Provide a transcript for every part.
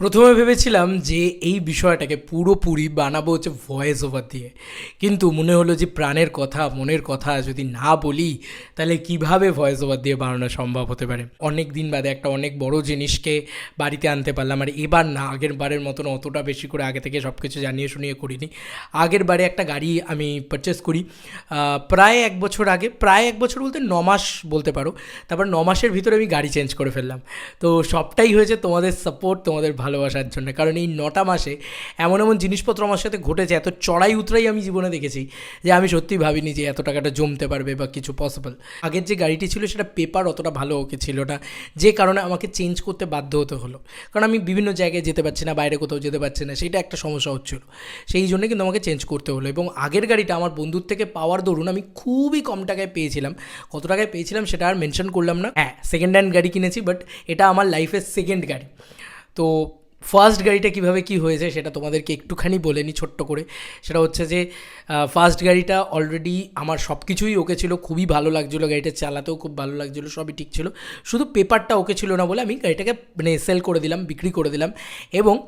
প্রথমে ভেবেছিলাম যে এই বিষয়টাকে পুরোপুরি বানাবো হচ্ছে ভয়েস ওভার দিয়ে। কিন্তু মনে হলো যে প্রাণের কথা, মনের কথা যদি না বলি, তাহলে কীভাবে ভয়েস ওভার দিয়ে বানানো সম্ভব হতে পারে? অনেক দিন বাদে একটা অনেক বড় জিনিসকে বাড়িতে আনতে পারলাম। আর এবার না, আগের বারের মতন অতটা বেশি করে আগে থেকে সব কিছু জানিয়ে শুনিয়ে করিনি। আগের বারে একটা গাড়ি আমি পারচেস করি প্রায় এক বছর আগে, প্রায় এক বছর বলতে ন মাস বলতে পারো। তারপর ন মাসের ভিতরে আমি গাড়ি চেঞ্জ করে ফেললাম। তো সবটাই হয়েছে তোমাদের সাপোর্ট তোমাদের ভালোবাসার জন্য। কারণ এই নটা মাসে এমন এমন জিনিসপত্র আমার সাথে ঘটেছে, এত চড়াই উতরাই আমি জীবনে দেখেছি যে আমি সত্যিই ভাবিনি যে এত টাকাটা জমতে পারবে বা কিছু পসিবল আগের যে গাড়িটি ছিল সেটা পেপার অতটা ভালো ওকে ছিল না। যে কারণে আমাকে চেঞ্জ করতে বাধ্য হতে হলো। কারণ আমি বিভিন্ন জায়গায় যেতে পারছি না, বাইরে কোথাও যেতে পারছি না, সেটা একটা সমস্যা হচ্ছিল। সেই জন্য কিন্তু আমাকে চেঞ্জ করতে হলো এবং আগের গাড়িটা আমার বন্ধুর থেকে পাওয়ার দরুন আমি খুবই কম টাকায় পেয়েছিলাম। কত টাকায় পেয়েছিলাম সেটা আর মেনশন করলাম না। হ্যাঁ সেকেন্ড হ্যান্ড গাড়ি কিনেছি বাট এটা আমার লাইফের সেকেন্ড গাড়ি। তো ফার্স্ট গাড়িটা কীভাবে কি হয়েছে সেটা তোমাদেরকে একটুখানি বলে নিই ছোট্ট করে। সেটা হচ্ছে যে ফার্স্ট গাড়িটা অলরেডি আমার সব কিছুই ওকে ছিল, খুবই ভালো লাগছিল গাড়িটা চালাতেও, খুব ভালো লাগছিল, সবই ঠিক ছিল। শুধু পেপারটা ওকে ছিল না বলে আমি গাড়িটাকে মানে সেল করে দিলাম, বিক্রি করে দিলাম। এবং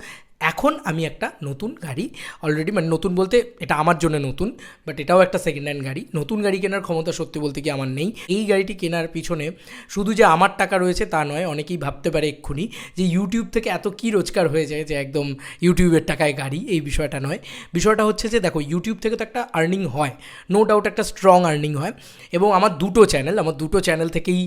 এখন আমি একটা নতুন গাড়ি অলরেডি মানে নতুন বলতে এটা আমার জন্য নতুন বাট এটাও একটা সেকেন্ড হ্যান্ড গাড়ি। নতুন গাড়ি কেনার ক্ষমতা সত্যি বলতে কি আমার নেই। এই গাড়িটি কেনার পিছনে শুধু যে আমার টাকা রয়েছে তা নয়, অনেকেই ভাবতে পারে এক্ষুনি যে ইউটিউব থেকে এত কী রোজগার হয়ে যায় যে একদম ইউটিউবের টাকায় গাড়ি, এই বিষয়টা নয়। বিষয়টা হচ্ছে যে দেখো ইউটিউব থেকে তো একটা আর্নিং হয় নো ডাউট একটা স্ট্রং আর্নিং হয়, এবং আমার দুটো চ্যানেল আমার দুটো চ্যানেল থেকেই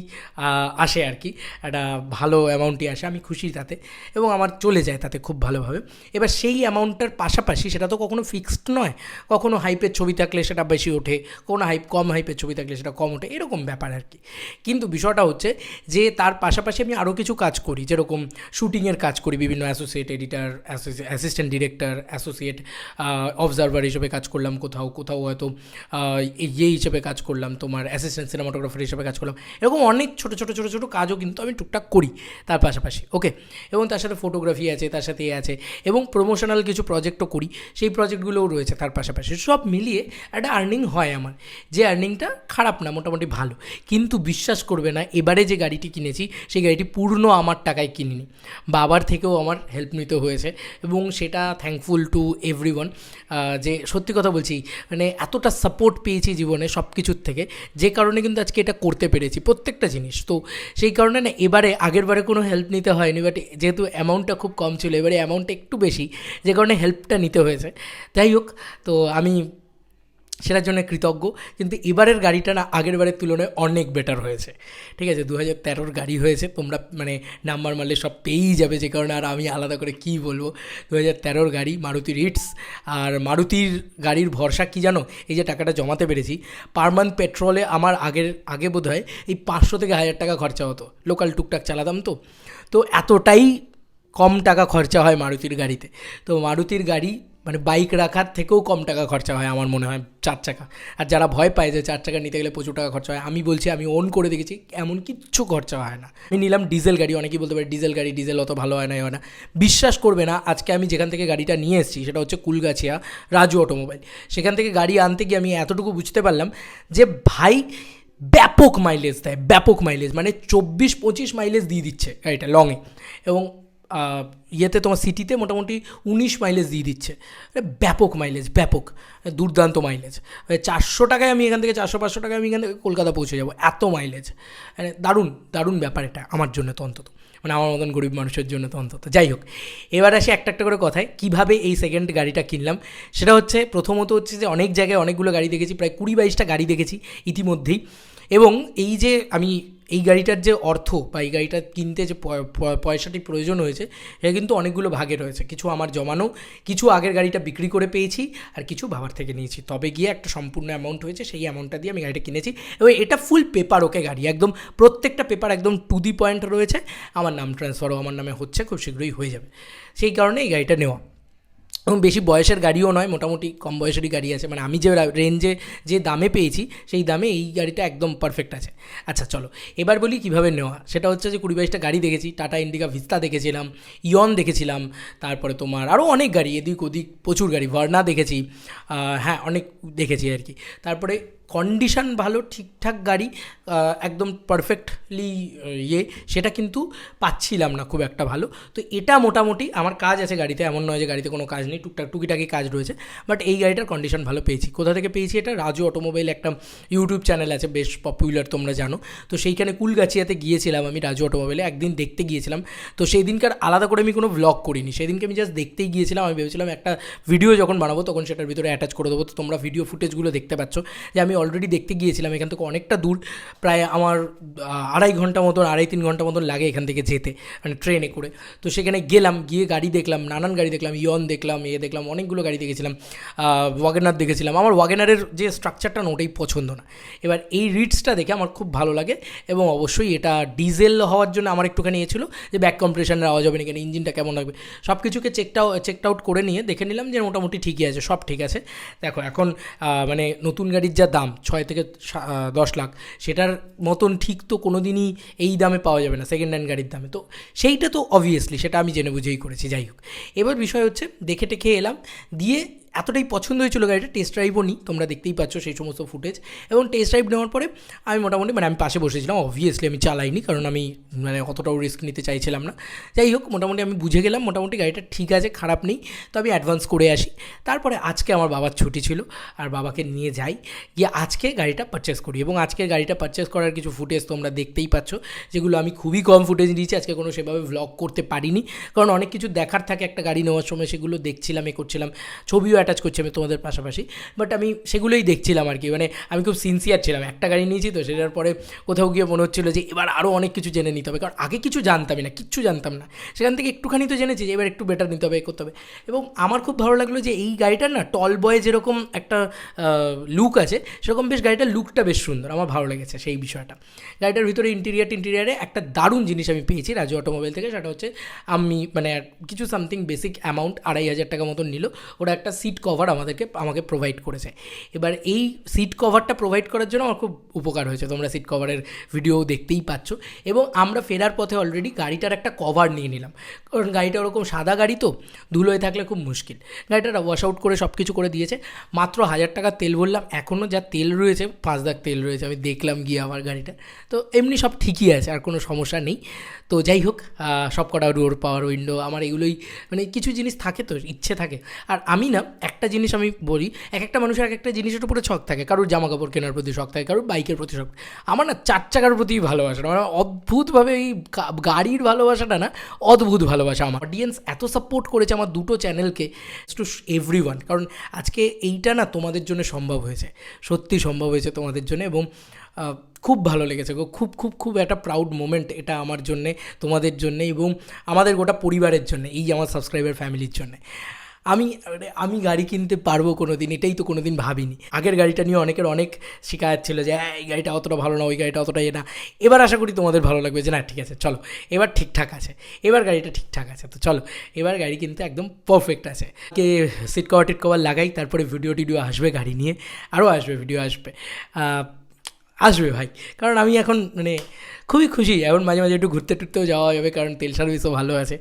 আসে আর কি। একটা ভালো অ্যামাউন্টই আসে, আমি খুশি তাতে, এবং আমার চলে যায় তাতে খুব ভালোভাবে। এবার সেই অ্যামাউন্টটার পাশাপাশি সেটা তো কখনো ফিক্সড নয়, কখনো হাইপের ছবি থাকলে সেটা বেশি ওঠে কোনো হাইপ কম হাইপের ছবি থাকলে সেটা কম ওঠে, এরকম ব্যাপার আর কি। কিন্তু বিষয়টা হচ্ছে যে তার পাশাপাশি আমি আরও কিছু কাজ করি, যেরকম শুটিংয়ের কাজ করি, বিভিন্ন associate editor assistant director associate observer হিসেবে কাজ করলাম কোথাও কোথাও হয়তো ইয়ে হিসেবে কাজ করলাম, তোমার অ্যাসিস্ট্যান্ট সিনেমাটোগ্রাফার হিসেবে কাজ করলাম, এরকম অনেক ছোটো ছোটো ছোটো ছোটো কাজও কিন্তু আমি টুকটাক করি তার পাশাপাশি ওকে এবং তার সাথে ফটোগ্রাফি আছে, তার সাথে এ আছে এবং প্রমোশনাল কিছু প্রজেক্টও করি, সেই প্রজেক্টগুলোও রয়েছে তার পাশাপাশি। সব মিলিয়ে একটা আর্নিং হয় আমার। যে আর্নিংটা খারাপ না, মোটামুটি ভালো। কিন্তু বিশ্বাস করবে না, এবারে যে গাড়িটি কিনেছি, সেই গাড়িটি পূর্ণ আমার টাকায় কিনিনি। বাবার থেকেও আমার হেল্প নিতে হয়েছে এবং সেটা থ্যাঙ্কফুল টু এভরি যে সত্যি কথা বলছি মানে এতটা সাপোর্ট পেয়েছি জীবনে সব কিছুর থেকে, যে কারণে কিন্তু আজকে এটা করতে পেরেছি, প্রত্যেকটা জিনিস। তো সেই কারণে না, এবারে আগের বারে কোনো হেল্প নিতে হয়নি বাট যেহেতু অ্যামাউন্টটা খুব কম ছিল, এবারে অ্যামাউন্টটা একটু বেশি, যে কারণে হেল্পটা নিতে হয়েছে। যাই হোক, তো আমি সেটার জন্য কৃতজ্ঞ, কিন্তু এবারের গাড়িটা না আগের বারের তুলনায় অনেক বেটার হয়েছে। ঠিক আছে দু হাজার তেরোর গাড়ি হয়েছে, তোমরা মানে নাম্বার মারলে সব পেয়েই যাবে, যে কারণে আর আমি আলাদা করে কী বলব। দু হাজার তেরোর গাড়ি, মারুতি রিটস, আর মারুতির গাড়ির ভরসা কি জানো? এই যে টাকাটা জমাতে পেরেছি পার মান্থ পেট্রোলে আমার আগের, আগে বোধ হয় এই পাঁচশো থেকে হাজার টাকা খরচা হতো লোকাল টুকটাক চালাতাম তো। তো এতটাই কম টাকা খরচা হয় মারুতির গাড়িতে। তো মারুতির গাড়ি মানে বাইক রাখার থেকেও কম টাকা খরচা হয় আমার মনে হয় চার চাকা। আর যারা ভয় পায় যে চার চাকা নিতে গেলে প্রচুর টাকা খরচা হয়, আমি বলছি আমি ওন করে দেখেছি, এমন কিচ্ছু খরচা হয় না। আমি নিলাম ডিজেল গাড়ি, অনেকেই বলতে পারে ডিজেল গাড়ি ডিজেল অত ভালো হয় না হয় না। বিশ্বাস করবে না, আজকে আমি যেখান থেকে গাড়িটা নিয়ে এসেছি, সেটা হচ্ছে কুলগাছিয়া, রাজু অটোমোবাইল। সেখান থেকে গাড়ি আনতে গিয়ে আমি এতটুকু বুঝতে পারলাম যে ভাই ব্যাপক মাইলেজ দেয়, ব্যাপক মাইলেজ মানে চব্বিশ পঁচিশ মাইলেজ দিয়ে দিচ্ছে গাড়িটা লংয়ে এবং ইয়েতে তোমার সিটিতে মোটামুটি উনিশ মাইলেজ দিয়ে দিচ্ছে। ব্যাপক মাইলেজ ব্যাপক দুর্দান্ত মাইলেজ চারশো টাকায় আমি এখান থেকে, চারশো পাঁচশো টাকায় আমি এখান থেকে কলকাতা পৌঁছে যাব। এত মাইলেজ মানে দারুণ দারুণ ব্যাপার এটা আমার জন্য তো অন্তত। মানে আমার মতন গরিব মানুষের জন্য তো অন্তত। যাই হোক, এবার আসি একটা একটা করে কথায়, কীভাবে এই সেকেন্ড গাড়িটা কিনলাম? সেটা হচ্ছে, প্রথমত হচ্ছে যে অনেক জায়গায় অনেকগুলো গাড়ি দেখেছি, প্রায় কুড়ি বাইশটা গাড়ি দেখেছি ইতিমধ্যেই। এবং এই যে আমি এই গাড়িটার যে অর্থ বা এই গাড়িটা কিনতে যে পয়- পয়- পয়সাটি প্রয়োজন হয়েছে এটা কিন্তু অনেকগুলো ভাগে রয়েছে। কিছু আমার জমানো, কিছু আগের গাড়িটা বিক্রি করে পেয়েছি আর কিছু বাবার থেকে নিয়েছি। তবে গিয়ে একটা সম্পূর্ণ অ্যামাউন্ট হয়েছে, সেই অ্যামাউন্টটা দিয়ে আমি গাড়িটা কিনেছি। এবং এটা ফুল পেপার ওকে গাড়ি, একদম প্রত্যেকটা পেপার একদম টু দি পয়েন্ট রয়েছে। আমার নাম ট্রান্সফারও আমার নামে হচ্ছে, খুব শীঘ্রই হয়ে যাবে। সেই কারণে এই গাড়িটা নেওয়া। এবং বেশি বয়সের গাড়িও নয়, মোটামুটি কম বয়সেরই গাড়ি আছে। মানে আমি যে রেঞ্জে যে দামে পেয়েছি, সেই দামে এই গাড়িটা একদম পারফেক্ট আছে। আচ্ছা চলো। এবার বলি কীভাবে নেওয়া? সেটা হচ্ছে যে কুড়ি বাইশটা গাড়ি দেখেছি, টাটা ইন্ডিকা ভিস্তা দেখেছিলাম, ইয়ন দেখেছিলাম, তারপরে তোমার আরও অনেক গাড়ি, এদিক ওদিক প্রচুর গাড়ি, ভার্না দেখেছি হ্যাঁ অনেক দেখেছি আর কি। তারপরে কন্ডিশন ভালো, ঠিকঠাক গাড়ি একদম পারফেক্টলি ইয়ে সেটা কিন্তু পাচ্ছিলাম না খুব একটা ভালো। তো এটা মোটামুটি আমার কাজ আছে গাড়িতে, এমন নয় যে গাড়িতে কোনো কাজ নেই, টুকটাক, টুকিটাকি কাজ রয়েছে। বাট এই গাড়িটার কন্ডিশন ভালো পেয়েছি। কোথা থেকে পেয়েছি এটা? রাজু অটোমোবাইল একটা ইউটিউব চ্যানেল আছে, বেশ পপুলার তোমরা জানো। তো সেইখানে কুলগাছিয়াতে গিয়েছিলাম আমি রাজু অটোমোবাইলে একদিন দেখতে গিয়েছিলাম। তো সেই দিনকার আলাদা করে আমি কোনো ব্লগ করিনি। সেদিনকে আমি জাস্ট দেখতেই গিয়েছিলাম, আমি ভেবেছিলাম একটা ভিডিও যখন বানাবো, তখন সেটার ভিতরে অ্যাটাচ করে দেবো। তো তোমরা ভিডিও ফুটেজগুলো দেখতে পাচ্ছ যে আমি অলরেডি দেখতে গিয়েছিলাম, এখান থেকে অনেকটা দূর, প্রায় আমার আড়াই ঘণ্টা মতন, আড়াই তিন ঘণ্টা মতন লাগে এখান থেকে যেতে মানে ট্রেনে করে। তো সেখানে গেলাম, গিয়ে গাড়ি দেখলাম, নানান গাড়ি দেখলাম, ইয়ন দেখলাম, এ দেখলাম, অনেকগুলো গাড়ি দেখেছিলাম ওয়াগেনার দেখেছিলাম। আমার ওয়াগেনারের যে স্ট্রাকচারটা না, ওটাই পছন্দ না। এবার এই রিটসটা দেখে আমার খুব ভালো লাগে এবং অবশ্যই এটা ডিজেল হওয়ার জন্য আমার একটুখানি ইয়ে ছিল যে ব্যাক কম্প্রেশনের আওয়াজ হবে না কেন ইঞ্জিনটা কেমন লাগবে। সব কিছুকে চেকটাও চেকড আউট করে নিয়ে দেখে নিলাম যে মোটামুটি ঠিকই আছে, সব ঠিক আছে। দেখো, এখন মানে নতুন গাড়ির যা দাম ছয় থেকে দশ লাখ, সেটার মতন ঠিক তো কোনো দিনই এই দামে পাওয়া যাবে না সেকেন্ড হ্যান্ড গাড়ির দামে। তো সেইটা তো অবভিয়াসলি সেটা আমি জেনে বুঝেই করেছি, যাই হোক। এবার বিষয় হচ্ছে, দেখে টেখে এলাম, দিয়ে এতটাই পছন্দ হয়েছিল গাড়িটা টেস্ট ড্রাইভও নিই তোমরা দেখতেই পাচ্ছ সেই সমস্ত ফুটেজ এবং টেস্ট ড্রাইভ নেওয়ার পরে আমি মোটামুটি মানে আমি পাশে বসেছিলাম অবভিয়াসলি আমি চালাইনি, কারণ আমি মানে অতটাও রিস্ক নিতে চাইছিলাম না। যাই হোক, মোটামুটি আমি বুঝে গেলাম, মোটামুটি গাড়িটা ঠিক আছে, খারাপ নেই তো আমি অ্যাডভান্স করে আসি। তারপরে আজকে আমার বাবার ছুটি ছিল, আর বাবাকে নিয়ে যাই, গিয়ে আজকে গাড়িটা পারচেস করি। এবং আজকে গাড়িটা পারচেস করার কিছু ফুটেজ তোমরা দেখতেই পাচ্ছ, যেগুলো আমি খুবই কম ফুটেজ নিয়েছি আজকে কোনো সেভাবে ভ্লগ করতে পারিনি। কারণ অনেক কিছু দেখার থাকে, একটা গাড়ি নেওয়ার সময় সেগুলো দেখছিলাম, এ করছিলাম, ছবিও অ্যাটাচ করছি আমি তোমাদের পাশাপাশি। বাট আমি সেগুলোই দেখছিলাম আর কি। মানে আমি খুব সিনসিয়ার ছিলাম। একটা গাড়ি নিয়েছি তো সেটার পরে কোথাও গিয়ে মনে হচ্ছিল যে এবার আরও অনেক কিছু জেনে নিতে হবে। কারণ আগে কিছু জানতামই না, কিচ্ছু জানতাম না। সেখান থেকে একটুখানি তো জেনেছি যে এবার একটু বেটার নিতে হবে করতে হবে। এবং আমার খুব ভালো লাগল যে এই গাড়িটার না টল বয়ে যেরকম একটা লুক আছে, সেরকম বেশ গাড়িটার লুকটা বেশ সুন্দর। আমার ভালো লেগেছে সেই বিষয়টা। গাড়িটার ভিতরে ইন্টেরিয়ার টিন্টেরিয়ারে একটা দারুণ জিনিস আমি পেয়েছি রাজু অটোমোবাইল থেকে। সেটা হচ্ছে আমি মানে কিছু সামথিং বেসিক অ্যামাউন্ট আড়াই হাজার টাকা মতন নিল। ওরা একটা সিট কভার আমাদেরকে, আমাকে প্রোভাইড করেছে। এবার এই সিট কভারটা প্রোভাইড করার জন্য আমার খুব উপকার হয়েছে, তোমরা সিট কভারের ভিডিও দেখতেই পাচ্ছ। এবং আমরা ফেরার পথে অলরেডি গাড়িটার একটা কভার নিয়ে নিলাম। কারণ গাড়িটা ওরকম সাদা গাড়ি তো, ধুলোয় থাকলে খুব মুশকিল। গাড়িটা ওয়াশ আউট করে সব কিছু করে দিয়েছে। মাত্র হাজার টাকা তেল ভরলাম এখনও যা তেল রয়েছে, পাঁচ দাগ তেল রয়েছে, আমি দেখলাম গিয়ে আমার গাড়িটা। তো এমনি সব ঠিকই আছে, আর কোনো সমস্যা নেই। তো যাই হোক সব কটা ডোর পাওয়ার উইন্ডো আমার এগুলোই মানে কিছু জিনিস থাকে তো, ইচ্ছে থাকে। আর আমি না একটা জিনিস আমি বলি এক একটা মানুষের এক একটা জিনিসের উপরে শখ থাকে। কারোর জামা কাপড় কেনার প্রতি শখ থাকে, কারোর বাইকের প্রতি শখ আমার না চার চাকার প্রতি ভালোবাসা মানে অদ্ভুতভাবে এই গাড়ির ভালোবাসাটা না অদ্ভুত ভালোবাসা আমার। অডিয়েন্স এত সাপোর্ট করেছে আমার দুটো চ্যানেলকে টু এভরি ওয়ান কারণ আজকে এইটা না তোমাদের জন্য সম্ভব হয়েছে। সত্যি সম্ভব হয়েছে তোমাদের জন্য এবং খুব ভালো লেগেছে গো। খুব খুব খুব একটা প্রাউড মোমেন্ট এটা আমার জন্যে, তোমাদের জন্যে এবং আমাদের গোটা পরিবারের জন্য, এই আমার সাবস্ক্রাইবার ফ্যামিলির জন্যে। আমি আমি গাড়ি কিনতে পারব কোনো দিন এটাই তো কোনো দিন ভাবিনি। আগের গাড়িটা নিয়ে অনেকের অনেক শিকায়ত ছিল যে "হ্যাঁ, এই গাড়িটা অতটা ভালো না ওই গাড়িটা অতটা এ না। এবার আশা করি তোমাদের ভালো লাগবে যে না ঠিক আছে চলো এবার ঠিকঠাক আছে। এবার গাড়িটা ঠিকঠাক আছে তো চলো এবার গাড়ি কিন্তু একদম পারফেক্ট আছে। কে সিট কভার টিট কভার লাগাই তারপরে ভিডিও টিডিও আসবে গাড়ি নিয়ে আরও আসবে ভিডিও আসবে। আসবে ভাই কারণ আমি এখন মানে খুবই খুশি এখন মাঝে মাঝে একটু ঘুরতে টুরতেও যাওয়া যাবে কারণ তেল সার্ভিসও ভালো আছে।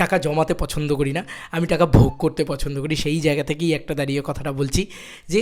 টাকা জমাতে পছন্দ করি না, আমি টাকা ভোগ করতে পছন্দ করি, সেই জায়গা থেকেই একটা দাঁড়িয়ে কথাটা বলছি যে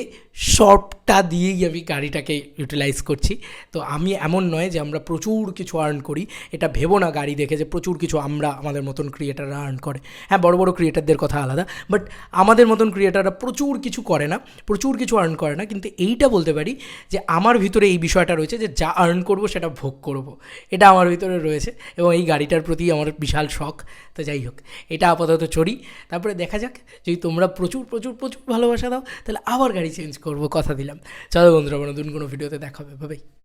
সবটা দিয়েই আমি গাড়িটাকে ইউটিলাইজ করছি। তো আমি এমন নয় যে আমরা প্রচুর কিছু আর্ন করি, এটা ভেবো না গাড়ি দেখে যে প্রচুর কিছু আমরা আমাদের মতন ক্রিয়েটাররা আর্ন করে। হ্যাঁ বড় বড় ক্রিয়েটারদের কথা আলাদা বাট আমাদের মতন ক্রিয়েটাররা প্রচুর কিছু করে না, প্রচুর কিছু আর্ন করে না, কিন্তু এইটা বলতে পারি যে আমার ভিতরে এই বিষয়টা রয়েছে যে যা আর্ন করব সেটা ভোগ করব। এটা আমার ভিতরে রয়েছে এবং এই গাড়িটার প্রতি আমার বিশাল শখ, তো যাই হোক, এটা আপাতত চড়ি। তারপরে দেখা যাক, যদি তোমরা প্রচুর প্রচুর প্রচুর ভালোবাসা দাও, তাহলে আবার গাড়ি চেঞ্জ করব, কথা দিলাম। চলো বন্ধুরা নতুন কোনো ভিডিওতে দেখা হবে ভাবে